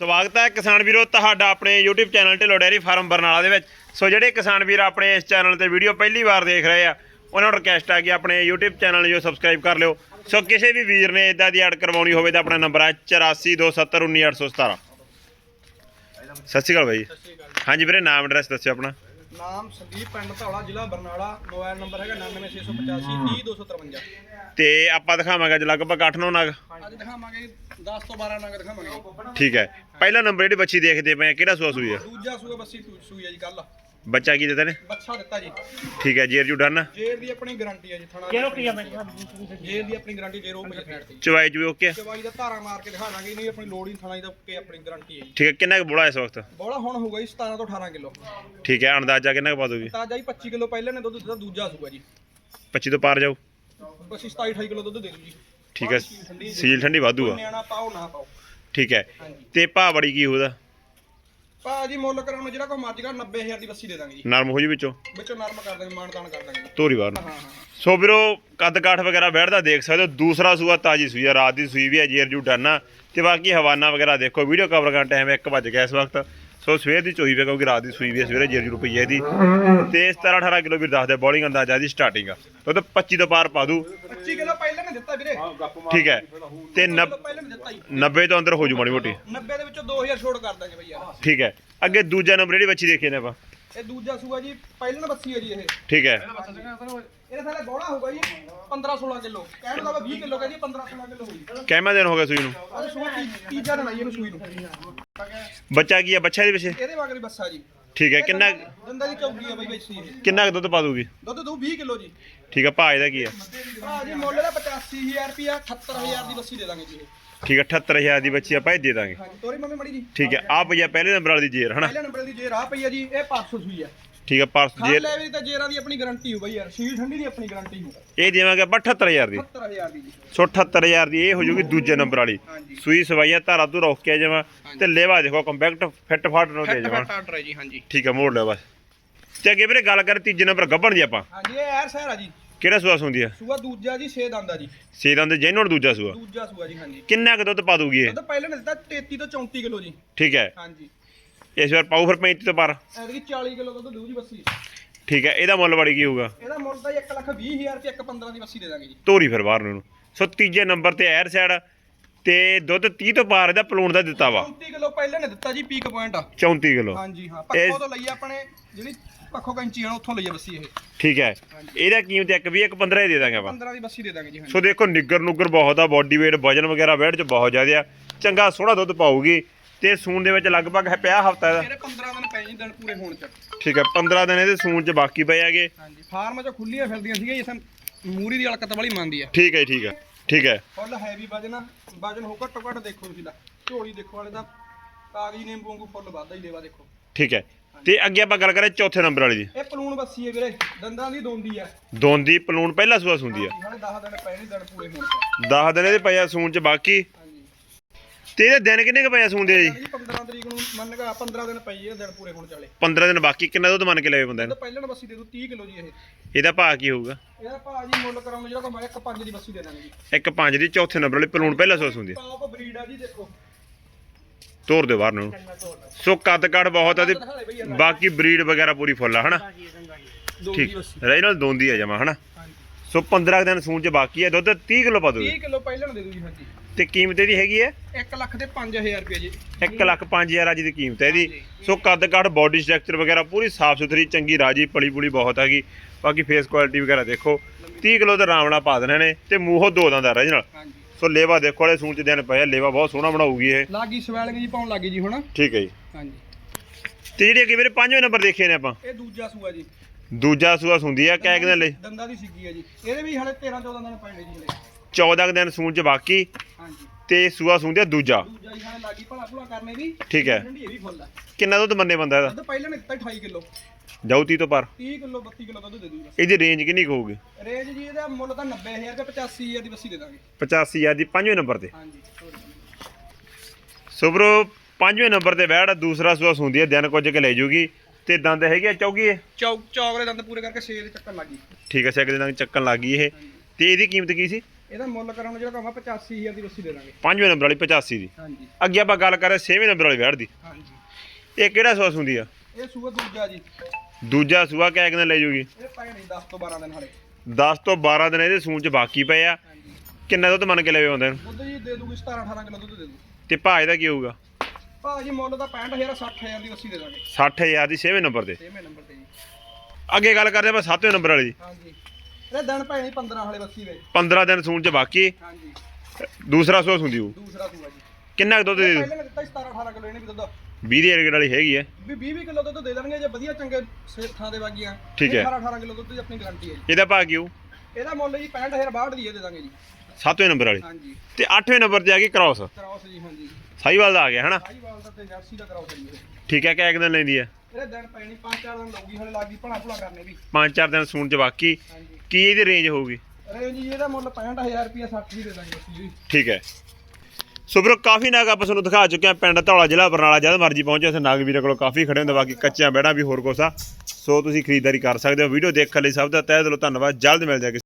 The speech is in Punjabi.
ਸਵਾਗਤ ਹੈ ਕਿਸਾਨ ਵੀਰੋ ਤੁਹਾਡਾ ਆਪਣੇ YouTube channel Dhillon dairy farm Barnala ਦੇ ਵਿੱਚ। ਸੋ ਜਿਹੜੇ ਕਿਸਾਨ ਵੀਰ ਆਪਣੇ ਇਸ ਚੈਨਲ ਤੇ ਵੀਡੀਓ ਪਹਿਲੀ ਵਾਰ ਦੇਖ ਰਹੇ ਆ, ਉਹਨਾਂ ਨੂੰ ਰਿਕਵੈਸਟ ਆ ਕਿ ਆਪਣੇ YouTube ਚੈਨਲ ਨੂੰ ਜੋ ਸਬਸਕ੍ਰਾਈਬ ਕਰ ਲਿਓ। ਸੋ ਕਿਸੇ ਵੀ ਵੀਰ ਨੇ ਇਦਾਂ ਦੀ ਐਡ ਕਰਵਾਉਣੀ ਹੋਵੇ ਤਾਂ ਆਪਣਾ ਨੰਬਰ ਹੈ 8427191817 ਸਤਿ ਸ਼੍ਰੀ ਅਕਾਲ ਬਾਈ ਹਾਂਜੀ ਵੀਰੇ, ਨਾਮ ਐਡਰੈਸ ਦੱਸਿਓ ਆਪਣਾ। ਨਾਮ ਸੰਦੀਪ ਪਿੰਡ ਧੌਲਾ ਜ਼ਿਲ੍ਹਾ ਬਰਨਾਲਾ ਮੋਬਾਈਲ ਨੰਬਰ ਹੈਗਾ 99685 30253 ਤੇ ਆਪਾਂ ਦਿਖਾਵਾਂਗੇ ਅੱਜ ਲਗਭਗ 8-9 ਨਗ। ਅੱਜ ਦਿਖਾਵਾਂਗੇ 10 ਤੋਂ 12 ਨੰਗ ਦਿਖਾਵਾਂਗੇ। ਠੀਕ ਹੈ। ਪਹਿਲਾ ਨੰਬਰ ਜਿਹੜੀ ਬੱਚੀ ਦੇਖਦੇ ਪਏ ਆ ਕਿਹੜਾ ਸੂਆ ਸੂਈ ਆ? ਦੂਜਾ ਸੂਆ ਬੱਸੀ ਸੂਈ ਹੈ ਜੀ ਕੱਲ ਬੱਚਾ ਕੀ ਦਿੱਤਾ ਨੇ? ਬੱਚਾ ਦਿੱਤਾ ਜੀ। ਠੀਕ ਹੈ ਜੀਰ ਜੂ ਡਨ। ਜੇਰ ਦੀ ਆਪਣੀ ਗਾਰੰਟੀ ਹੈ ਜੀ ਥਣਾ ਕਿਹੜਾ ਕੀ ਆ ਮੈਂ? ਜੇਰ ਦੀ ਆਪਣੀ ਗਾਰੰਟੀ ਜੇਰੋ ਪਈ ਸਾਈਡ ਤੇ ਚਵਾਈ ਚੂਈ ਓਕੇ? ਚਵਾਈ ਦਾ ਧਾਰਾ ਮਾਰ ਕੇ ਦਿਖਾ ਦਾਂਗੇ ਨਹੀਂ ਆਪਣੀ ਲੋੜ ਹੀ ਥਣਾ ਦਾ ਕਿ ਆਪਣੀ ਗਾਰੰਟੀ ਹੈ ਜੀ। ਠੀਕ ਹੈ ਕਿੰਨਾ ਕੁ ਬੋਲਾ ਇਸ ਵਕਤ? ਬੋਲਾ ਹੁਣ ਹੋਊਗਾ ਜੀ 17 ਤੋਂ 18 ਕਿਲੋ। ਠੀਕ ਹੈ ਅੰਦਾਜ਼ਾ ਕਿੰਨਾ ਕੁ ਪਾ ਦੋਗੇ? ਤਾਜ਼ਾ ਜੀ 25 ਕਿਲੋ ਪਹਿਲੇ ਨੇ ਦੁੱਧ ਦਿੱਤਾ ਦੂਜਾ ਸੂਆ ਜੀ। 25 ਤੋਂ ਪਾਰ ਜਾਓ। ਬੱਸੀ 27 28 ਕਿਲੋ ਦੁੱਧ ਦੇ ਦੂ ਜੀ। ਠੀਕ ਹੈ ਸੀਲ ਠੰਡੀ ਵਾਧੂ ਆ। ਨਿਆਣਾ ਪਾਓ ਨਾ ਪਾਓ। ਠੀਕ ਹੈ ਤੇ ਭਾਅ ਬੜੀ ਕੀ ਉਹਦਾ ਭਾਜੀ ਮੁੱਲ ਕਰਾਉਣ ਜਿਹੜਾ ਕੋ ਮਰਜ਼ੀ ਕਰ 90000 ਦੀ ਬੱਸੀ ਦੇ ਦਾਂਗੇ ਜੀ। ਨਰਮ ਹੋ ਜੂ ਵਿੱਚੋਂ? ਵਿੱਚੋਂ ਨਰਮ ਕਰ ਦਾਂਗੇ ਮਾਨਦਾਨ ਕਰ ਦਾਂਗੇ ਬਾਹਰ ਨੂੰ। ਹਾਂ ਹਾਂ ਸੋ ਵੀਰੋ ਕੱਦ ਕਾਠ ਵਗੈਰਾ ਬੈਠਦਾ ਦੇਖ ਸਕਦੇ ਹੋ। ਦੂਸਰਾ ਸੂਆ ਤਾਜੀ ਸੂਈ ਆ ਰਾਤ ਦੀ ਸੂਈ ਵੀ ਹੈ ਜੇਰ ਜੂ ਡਾਨਾ ਤੇ ਬਾਕੀ ਹਵਾਨਾ ਵਗੈਰਾ ਦੇਖੋ ਵੀਡੀਓ ਕਵਰ ਕਰਨ ਟਾਈਮ 1 ਵਜ ਗਿਆ ਇਸ ਵਕਤ। ਸੋ ਸਵੇਰ ਦੀ ਚੋਈ ਵੇ ਕਿਉਂਕਿ ਰਾਤ ਦੀ ਸੂਈ ਵੀ ਹੈ ਸਵੇਰੇ ਜੇਰ ਜੂ ਰੁਪਈਏ ਦੀ। ਤੇ 17 18 ਕਿਲੋ ਵੀਰ ਦੱਸਦੇ ਬੋਲਿੰਗ ਅੰਦਾਜ਼ਾ ਦੀ ਸਟਾਰਟਿੰਗ ਆ। ਦੁੱਧ 25 ਤੋਂ ਪਾਰ ਪਾ ਦੂ। 25 ਕਿਲੋ ਪਹਿਲਾਂ ਨੇ ਦਿੱਤਾ ਵੀਰੇ। ਠੀਕ ਹੈ। ਤੇ ਕਿਲੋ 90 ਪਹਿਲਾਂ ਨੇ ਦਿੱਤਾ ਜੀ। 90 ਤੋਂ ਅੰਦਰ ਹੋ ਜੂ ਮਾੜੀ ਮੋਟੀ। 90 ਦੇ ਵਿੱਚੋਂ 2000 ਛੋੜ ਕਰ ਦਾਂਗੇ ਬਈ ਯਾਰ। ਠੀਕ ਹੈ। ਅੱਗੇ ਦੂਜਾ ਨੰਬਰ ਜਿਹੜੀ ਬੱਚੀ ਦੇਖੀ ਨੇ ਆਪਾਂ। ਇਹ ਦੂਜਾ ਸੂਆ ਜੀ ਪਹਿਲਾਂ ਬੱਸੀ ਹੈ ਜੀ ਇਹ। ਠੀਕ ਹੈ। ਇਹਦੇ ਥੱਲੇ ਬੋੜਾ ਹੋਊਗਾ ਜੀ 15 16 ਕਿਲੋ। ਕਹਿਣ ਦਾ 20 ਕਿਲੋ ਕਹਿੰਦੀ 15 16 ਕਿਲੋ ਹੋਊਗੀ। ਕਿੰਨਾ ਦਿਨ ਹੋ ਗਿਆ ਸੂਈ ਨੂੰ? ਤੀਜਾ ਦਿਨ ਆਈ ਇਹਨੂੰ ਸੂਈ ਨੂੰ। ਬੱਚਾ ਕੀ ਹੈ ਬੱਚਾ ਇਹਦੇ ਪਿੱਛੇ? ਇਹਦੇ ਵਾਂਗ ਦੀ ਬੱਸਾ ਜੀ। ਠੀਕ ਹੈ ਕਿੰਨਾ ਦੰਦਾਂ ਦੀ ਚੌਗੀ ਆ ਬਈ ਬੱਸੀ ਇਹ ਕਿੰਨਾ ਕੁ ਦੁੱਧ ਪਾ ਦੂਗੀ ਦੁੱਧ ਦੂ 20 ਕਿਲੋ ਜੀ। ਠੀਕ ਹੈ ਭਾਅ ਇਹਦਾ ਕੀ ਹੈ ਭਰਾ ਜੀ ਮੁੱਲ ਦਾ 85000 ਰੁਪਿਆ 78000 ਦੀ ਬੱਸੀ ਦੇ ਦਾਂਗੇ ਜੀ ਇਹ। ਠੀਕ ਹੈ 78000 ਦੀ ਬੱਚੀ ਆਪਾਂ ਇਹ ਦੇ ਦਾਂਗੇ। ਹਾਂਜੀ ਤੋਰੀ ਮੰਮੀ ਮੜੀ ਜੀ। ਠੀਕ ਹੈ ਆ ਪਈਆ ਪਹਿਲੇ ਨੰਬਰ ਵਾਲੀ ਦੀ ਜੇਰ ਹਨਾ? ਪਹਿਲੇ ਨੰਬਰ ਦੀ ਜੇ ਰਾਹ ਪਈ ਆ ਜੀ ਇਹ 500 ਸੂਈ ਆ। ਠੀਕ ਹੈ ਪਰਸ ਖਾਣ ਲੈ ਵੀ ਤਾਂ ਜੇਰਾਂ ਦੀ ਆਪਣੀ ਗਾਰੰਟੀ ਹੋ ਬਈ ਯਾਰ ਸ਼ੀਲ ਠੰਡੀ ਦੀ ਆਪਣੀ ਗਾਰੰਟੀ ਹੋ ਇਹ ਦੇਵਾਂਗੇ ਆਪਾਂ 78000 ਦੀ। 70000 ਦੀ ਜੀ। ਸੋ 78000 ਦੀ ਇਹ ਹੋ ਜੂਗੀ ਦੂਜੇ ਨੰਬਰ ਵਾਲੀ। ਹਾਂਜੀ। ਸੂਈ ਸਵਾਈਆ ਧਾਰਾ ਤੂੰ ਰੋਕ ਕੇ ਜਾਵਾਂ ਤੇ ਲੇਵਾ ਦੇਖੋ ਕੰਪੈਕਟ ਫਿੱਟ ਫਾਟ ਨੂੰ ਦੇ ਜਾਵਾਂ। ਫੱਟ ਆਰਡਰ ਹੈ ਜੀ ਹਾਂਜੀ। ਠੀਕ ਹੈ ਮੋੜ ਲਿਓ ਬਸ। ਤੇ ਅੱਗੇ ਵੀਰੇ ਗੱਲ ਕਰ ਤੀਜੇ ਨੰਬਰ ਗੱਭਣ ਦੀ ਆਪਾਂ। ਹਾਂਜੀ ਇਹ ਐਰ ਸਹਿਰ ਆ ਜੀ। ਕਿਹੜਾ ਸੂਆ ਸੁੰਦੀ ਆ? ਸੂਆ ਦੂਜਾ ਜੀ 6 ਦੰਦ ਆ ਜੀ। ਸੇਦਾਂ ਦੇ ਜੈਨੂਨ ਦੂਜਾ ਸੂਆ। ਦੂਜਾ ਸੂਆ ਜੀ ਹਾਂਜੀ। ਕਿੰਨਾ ਕੁ ਦੁੱਧ ਪਾ ਦੂਗੀ ਇਹ? ਉਹਦਾ ਪਹਿਲਾਂ ਨੇ ਦਿੱਤਾ 33 ਤੋਂ 34 ਕਿਲੋ ਜੀ। ਠੀਕ ਹੈ। ਹਾਂਜੀ। ਇਸ ਵਾਰ ਪਾਉ ਫਿਰ 35 ਤੋਂ ਪਰ ਐਤਕੀ 40 ਕਿਲੋ ਦੁੱਧ ਦੂ ਜੀ ਬੱਸੀ। ਠੀਕ ਹੈ ਇਹਦਾ ਮੁੱਲ ਬੜੀ ਕੀ ਹੋਊਗਾ? ਇਹਦਾ ਮੁੱਲ ਤਾਂ 1 ਲੱਖ 20 ਹਜ਼ਾਰ ਤੇ 1 15 ਦੀ ਬੱਸੀ ਦੇ ਦਾਂਗੇ ਜੀ। ਤੋਰੀ ਫਿਰ ਬਾਹਰ ਨੂੰ ਸੋ ਤੀਜੇ ਨੰਬਰ ਤੇ ਐਰ ਸਾਈਡ ਤੇ ਦੁੱਧ 30 ਤੋਂ ਪਾਰ ਇਹਦਾ ਪਲੂਣ ਦਾ ਦਿੱਤਾ ਵਾ। 34 ਕਿਲੋ ਪਹਿਲਾਂ ਨੇ ਦਿੱਤਾ ਜੀ ਪੀਕ ਪੁਆਇੰਟ 34 ਕਿਲੋ। ਹਾਂਜੀ ਹਾਂ ਪੱਖੋਂ ਤੋਂ ਲਈ ਆਪਣੇ ਜਿਹੜੀ ਪੱਖੋਂ ਕੈਂਚੀ ਆ ਉੱਥੋਂ ਲਈ ਬੱਸੀ ਇਹ। ਠੀਕ ਹੈ ਇਹਦਾ ਕੀਮਤ ਇੱਕ ਵੀ ਇੱਕ 15 ਹੀ ਦੇ ਦਾਂਗੇ ਆਪਾਂ। 15 ਦੀ ਬੱਸੀ ਦੇ ਦਾਂਗੇ ਜੀ ਸੋ ਦੇਖੋ ਨਿੱਗਰ ਨੁੱਗਰ ਬਹੁਤ ਆ ਬਾਡੀ weight ਵਜਨ ਵਗੈਰਾ weight ਚ ਬਹੁਤ ਜ਼ਿਆਦਾ ਆ। ਚੰਗਾ ਸੋਹਣਾ ਦੁੱਧ ਪਾਊਗੀ। ਤੇ ਸੂਣ ਦੇ ਵਿੱਚ ਲਗਭਗ ਹੈ ਪਿਆ ਹਫਤਾ ਦਾ ਮੇਰੇ 15 ਦਿਨ ਪੈ ਜੀ ਦਿਨ ਪੂਰੇ ਹੋਣ ਚ। ਠੀਕ ਹੈ 15 ਦਿਨ ਇਹਦੇ ਸੂਣ ਚ ਬਾਕੀ ਪਏ ਹੈਗੇ। ਹਾਂਜੀ ਫਾਰਮ ਚ ਖੁੱਲੀਆਂ ਫਿਰਦੀਆਂ ਸੀਗੀਆਂ ਜਿਵੇਂ ਮੂਰੀ ਦੀ ਹਲਕਤ ਵਾਲੀ ਮੰਨਦੀ ਆ। ਠੀਕ ਹੈ ਠੀਕ ਹੈ ਠੀਕ ਹੈ। ਫੁੱਲ ਹੈਵੀ ਵਜਨ ਵਜਨ ਹੋ ਘੱਟੋ ਘੱਟ ਦੇਖੋ ਤੁਸੀਂ ਲਾ ਝੋਲੀ ਦੇਖੋ ਵਾਲੇ ਦਾ ਕਾਗਜ਼ੀ ਨਿੰਬੂ ਵਾਂਗੂ ਫੁੱਲ ਵੱਧਦਾ ਹੀ ਲੇਵਾ ਦੇਖੋ। ਠੀਕ ਹੈ ਤੇ ਅੱਗੇ ਆਪਾਂ ਗੱਲ ਕਰਾਂ ਚੌਥੇ ਨੰਬਰ ਵਾਲੀ ਦੀ। ਇਹ ਪਲੂਣ ਬੱਸੀ ਹੈ ਵੀਰੇ ਦੰਦਾਂ ਦੀ ਦੋਂਦੀ ਆ। ਦੋਂਦੀ ਪਲੂਣ ਪਹਿਲਾ ਸੂਆ ਸੁੰਦੀ ਆ। ਹਾਲੇ 10 ਦਿਨ ਪਏ ਨਹੀਂ ਦਿਨ ਪੂਰੇ ਹੋਣ ਚ। 10 ਦਿਨ ਇਹਦੇ ਪਏ ਆ ਸੂਣ ਚ ਬਾਕੀ। ਤੇ ਇਹਦੇ ਦਿਨ ਕਿੰਨੇ ਕ ਪਏ ਆ ਸੂਣ ਦੇ ਜੀ? ਜੀ 15 ਤਰੀਕ ਨੂੰ ਮੰਨ ਗਾ 15 ਦਿਨ ਪਈ ਹੈ ਦਿਨ ਪੂਰੇ ਹੋਣ ਚਾਲੇ। 15 ਦਿਨ ਬਾਕੀ ਕਿੰਨਾ ਦੁੱਧ ਮੰਨ ਕੇ ਲਵੇ ਬੰਦਾ ਤਾਂ ਨੂੰ ਪਹਿਲਾਂ ਬੱਸੀ ਦੇ ਦੂ 30 ਕਿਲੋ ਜੀ ਇਹ। ਇਹਦਾ ਭਾਅ ਕੀ ਹੋਊਗਾ? ਇਹਦਾ ਭਾਅ ਜੀ ਮੁੱਲ ਕਰਾਉਂਗੇ ਜਿਹੜਾ ਇੱਕ ਪੰਜ ਦੀ ਬੱਸੀ ਦੇ ਦਾਂਗੇ ਜੀ ਇੱਕ ਪੰਜ ਦੀ ਚੌਥੇ ਨੰਬਰ ਵਾਲੀ ਪਲੂਣ ਪਹਿਲਾ ਸੁੰਦੀ ਆ। ਟਾਪ ਬਰੀਡ ਆ ਜੀ ਦੇਖੋ। ਤੋਰ ਦਿਓ ਬਾਹਰ ਨੂੰ। ਸੋ ਕੱਦ ਕੱਦ ਬਹੁਤ ਆ ਤੇ ਦੇ ਬਾਕੀ ਬਰੀਡ ਵਗੈਰਾ ਪੂਰੀ ਫੁੱਲ ਆ ਹਨਾ? ਠੀਕ। ਰੈਨਲ ਦੋਂਦੀ ਆ ਜਮਾ ਹਨਾ? ਸੋ 15 ਕੁ ਦਿਨ ਸੂਣ ਚ ਬਾਕੀ ਹੈ ਦੁੱਧ 30 ਕਿਲੋ ਪਾ 30 ਦੋਗੇ ਕਿਲੋ ਪਹਿਲਾਂ ਦੇ ਦੂ ਜੀ ਹਾਂਜੀ। ਤੇ ਕੀਮਤ ਇਹਦੀ ਹੈਗੀ ਹੈ? 1 ਲੱਖ ਦੇ 5000 ਰੁਪਏ ਜੀ। 1 ਲੱਖ 5000 ਅੱਜ ਦੀ ਕੀਮਤ ਹੈ ਇਹਦੀ। ਸੋ ਕੱਦ ਕੱਦ ਬਾਡੀ ਸਟਰਕਚਰ ਵਗੈਰਾ ਪੂਰੀ ਸਾਫ਼ ਸੁਥਰੀ ਚੰਗੀ ਰਾਜੀ ਪਲੀ ਪੁਲੀ ਬਹੁਤ ਹੈਗੀ। ਬਾਕੀ ਫੇਸ ਕੁਆਲਿਟੀ ਵਗੈਰਾ ਦੇਖੋ। 30 ਕਿਲੋ ਤੇ ਰਾਮਣਾ ਪਾ ਦੇਣੇ ਨੇ ਤੇ ਮੂੰਹੋਂ ਦੋ ਦੰਦ ਆ ਰਜਨਲ ਹਾਂਜੀ। ਸੋ ਲੇਵਾ ਦੇਖੋ ਵਾਲੇ ਸੂਣ ਚ ਦਿਨ ਪਏ ਆ, ਲੇਵਾ ਬਹੁਤ ਸੋਹਣਾ ਬਣਾਊਗੀ ਇਹ। ਲਾਗੀ ਸਵੈਲਿੰਗ ਜੀ ਪਾਉਣ ਲੱਗੀ ਜੀ ਹੁਣ। ਠੀਕ ਹੈ ਜੀ। ਹਾਂਜੀ। ਤੇ ਜਿਹੜੇ ਅੱਗੇ ਵੀਰੇ ਪੰਜਵੇਂ ਨੰਬਰ ਦੇਖੇ ਨੇ ਆਪਾਂ? ਇਹ ਦੂਜਾ ਸੂਆ ਜੀ। ਦੂਜਾ ਸੂਆ ਸੁੰਦੀ ਆ ਕੈਕ ਦਿਨ ਲਈ ਦੰਦਾਂ ਦੀ ਸਿੱਗੀ ਆ ਜੀ। ਇਹਦੇ ਵੀ ਹਲੇ 13 14 ਦਿਨ ਪੈਣੇ ਜੀ ਹਲੇ। 14 ਕੁ ਦਿਨ ਸੂਣ ਚ ਬਾਕੀ। ਤੇ ਸੂਆ ਸੁੰਦੀ ਆ ਦੂਜਾ। ਦੂਜਾ ਜੀ ਹਲੇ ਲਾਗੀ ਭਲਾ ਭੁਲਾ ਕਰਨੇ ਵੀ। ਠੀਕ ਹੈ। ਠੰਡੀ ਇਹ ਵੀ ਫੁੱਲ ਆ। ਕਿੰਨਾ ਦੁੱਧ ਮੰਨੇ ਬੰਦਾ ਇਹਦਾ? ਦੁੱਧ ਪਹਿਲਾਂ ਨੇ ਦਿੱਤਾ 28 ਕਿਲੋ। ਜਾਊ 30 ਤੋਂ ਪਰ 30 ਕਿਲੋ 32 ਕਿਲੋ ਦੁੱਧ ਦੇ ਦੂਗਾ। ਇਹਦੀ ਰੇਂਜ ਕਿੰਨੀ ਕੁ ਹੋਊਗੀ? ਰੇਂਜ ਜੀ ਇਹਦਾ ਮੁੱਲ ਤਾਂ 90000 ਤੇ 85000 ਦੀ ਬੱਸੀ ਦੇ ਦਾਂਗੇ। 85000 ਦੀ ਪੰਜਵੇਂ ਨੰਬਰ ਤੇ। ਹਾਂਜੀ ਸੁਬਰੋ ਪੰਜਵੇਂ ਨੰਬਰ ਤੇ ਬੈਠ ਦੂਸਰਾ ਸੂਆ ਸੁੰਦੀ ਹੈ ਦਿਨ ਕੁਝ ਕੇ ਲੈ ਜੂਗੀ। ਤੇ ਦੰਦ ਹੈਗੇ ਚੌਗੀ ਚੌਕ ਚੌਕਲੇ ਦੰਦ ਪੂਰੇ ਕਰਕੇ 6 ਦੇ ਚੱਕਰ ਲੱਗੀ ਠੀਕ ਹੈ ਸੈਕਿੰਡ ਦਿਨ ਚੱਕਣ ਲੱਗ ਇਹ। ਤੇ ਇਹਦੀ ਕੀਮਤ ਕੀ ਸੀ? ਇਹਦਾ ਮੁੱਲ ਕਰਾਉਣਾ ਜਿਹੜਾ ਕਹਾਂ 85000 ਦੀ ਬੱਸੀ ਦੇ ਦਾਂਗੇ। ਪੰਜਵੇਂ ਨੰਬਰ ਵਾਲੀ 85 ਦੀ। ਹਾਂਜੀ। ਅੱਗੇ ਆਪਾਂ ਗੱਲ ਕਰ ਰਹੇ ਛੇਵੇਂ ਨੰਬਰ ਵਾਲੀ ਵੈੜ ਦੀ। ਹਾਂਜੀ। ਇਹ ਕਿਹੜਾ ਸੂਆ ਹੁੰਦੀ ਆ? ਇਹ ਸੂਆ ਦੂਜਾ ਜੀ। ਦੂਜਾ ਸੂਆ ਕਿਆ ਕਿੰਨੇ ਲੈ ਜੂਗੀ? ਇਹ ਪੈ ਨਹੀਂ 10 ਤੋਂ 12 ਦਿਨ ਹਲੇ। 10 ਤੋਂ 12 ਦਿਨ ਇਹਦੇ ਸੂਣ ਚ ਬਾਕੀ ਪਏ ਆ। ਹਾਂਜੀ। ਕਿੰਨਾ ਦੁੱਧ ਮੰਨ ਕੇ ਲੈਵੇ ਆਉਂਦੇ ਨੂੰ? ਦੁੱਧ ਜੀ ਦੇ ਦੂਗੀ 17 18 ਕਿਲੋ ਦੁੱਧ ਦੇ ਦੂ ਤੇ ਭਾਅ ਦਾ ਕੀ ਹੋਊਗਾ? ਭਾਜੀ ਮੁੱਲ ਤਾਂ 65000 60000 ਦੀ ਬੱਸੀ ਦੇ ਦਾਂਗੇ। 60000 ਦੀ ਛੇਵੇਂ ਨੰਬਰ ਤੇ। ਛੇਵੇਂ ਨੰਬਰ ਤੇ ਜੀ। ਅੱਗੇ ਗੱਲ ਕਰਦੇ ਆਪਾਂ ਸੱਤਵੇਂ ਨੰਬਰ ਵਾਲੀ ਦੀ। ਹਾਂਜੀ। ਇਹ ਦਿਨ ਨਹੀਂ 15 ਹਲੇ ਬੱਸੀ ਦੇ 15 ਦਿਨ ਸੂਣ ਚ ਬਾਕੀ। ਹਾਂਜੀ। ਦੂਸਰਾ ਸੂਆ ਹੁੰਦੀ ਹੋਊ। ਦੂਸਰਾ ਸੂਆ ਜੀ। ਕਿੰਨਾ ਕੁ ਦੁੱਧ ਦੇ ਦੂ ਪਹਿਲਾਂ ਮੈਂ ਦਿੱਤਾ ਸੀ 17 18 ਕਿਲੋ ਇਹਨੇ ਵੀ ਦੁੱਧ। 20 ਦੀ ਰੇਟ ਵਾਲੀ ਹੈਗੀ ਹੈ ਵੀ 20 20 ਕਿਲੋ ਦੁੱਧ ਦੇ ਦੇਣਗੇ ਜੇ ਵਧੀਆ ਚੰਗੇ ਥਾਂ ਦੇ ਵਾਗੀਆਂ। ਠੀਕ ਹੈ। 18 18 ਕਿਲੋ ਦੁੱਧ ਦੀ ਆਪਣੀ ਗਾਰੰਟੀ ਹੈ ਜੀ। ਇਹਦਾ ਭਾਅ ਕੀ ਹੋਊ? ਇਹਦਾ ਮੁੱਲ ਜੀ 65000 62 ਦੀ ਇਹ ਦੇ ਦਾਂਗੇ ਜੀ। ਸੱਤਵੇਂ ਨੰਬਰ ਵਾਲੀ। ਹਾਂਜੀ। ਤੇ ਅੱਠਵੇਂ ਨੰਬਰ ਤੇ ਆ ਗਈ ਕ੍ਰਾਸ ਕਰਾਉਸ ਜੀ ਹਾਂਜੀ। ਸਾਈਵਾਲ ਦਾ ਆ ਗਿਆ ਹਨਾ? ਸਾਈਵਾਲ ਦਾ ਤੇ ਜਰਸੀ ਦਾ ਕਰਾਉਸ ਜੀ ਇਹ। ਠੀਕ ਹੈ ਕਿ ਇੱਕ ਦਿਨ ਲੈਂਦੀ ਹੈ? ਇਹਦੇ ਦਿਨ ਪੈ ਨਹੀਂ 5-4 ਦਿਨ ਲਾਉਗੀ ਹਲੇ ਲੱਗੀ ਭਲਾ ਭੁਲਾ ਕਰਨੇ ਵੀ। ਪੰਜ ਚਾਰ ਦਿਨ ਸੂਣ ਚ ਬਾਕੀ। ਹਾਂਜੀ। ਕੀ ਇਹਦੀ ਰੇਂਜ ਹੋਊਗੀ? ਰੇਂਜ ਜੀ ਇਹਦਾ ਮੁੱਲ 65000 ਰੁਪਏ 60 ਦੀ ਦੇ ਦਾਂਗੇ ਅਸੀਂ ਜੀ। ਠੀਕ ਹੈ। ਸੋ ਵੀਰੋ ਕਾਫੀ ਨਾਗ ਆਪਾਂ ਤੁਹਾਨੂੰ ਦਿਖਾ ਚੁੱਕੇ ਹਾਂ। ਪਿੰਡ ਧੌਲਾ ਜ਼ਿਲ੍ਹਾ ਬਰਨਾਲਾ ਜਦ ਮਰਜ਼ੀ ਪਹੁੰਚੋ ਇੱਥੇ ਨਾਗ ਵੀਰਾਂ ਕੋਲ ਕਾਫੀ ਖੜੇ ਹੁੰਦੇ ਬਾਕੀ ਕੱਚਿਆਂ ਬੈੜਾਂ ਵੀ ਹੋਰ ਆ। ਸੋ ਤੁਸੀਂ ਖਰੀਦਦਾਰੀ ਕਰ ਸਕਦੇ ਹੋ। ਵੀਡੀਓ ਦੇਖਣ ਲਈ ਸਭ ਦਾ ਤਹਿ ਦਿਲੋਂ ਧੰਨਵਾਦ। ਜਲਦ ਮਿਲ ਜਾਏਗਾ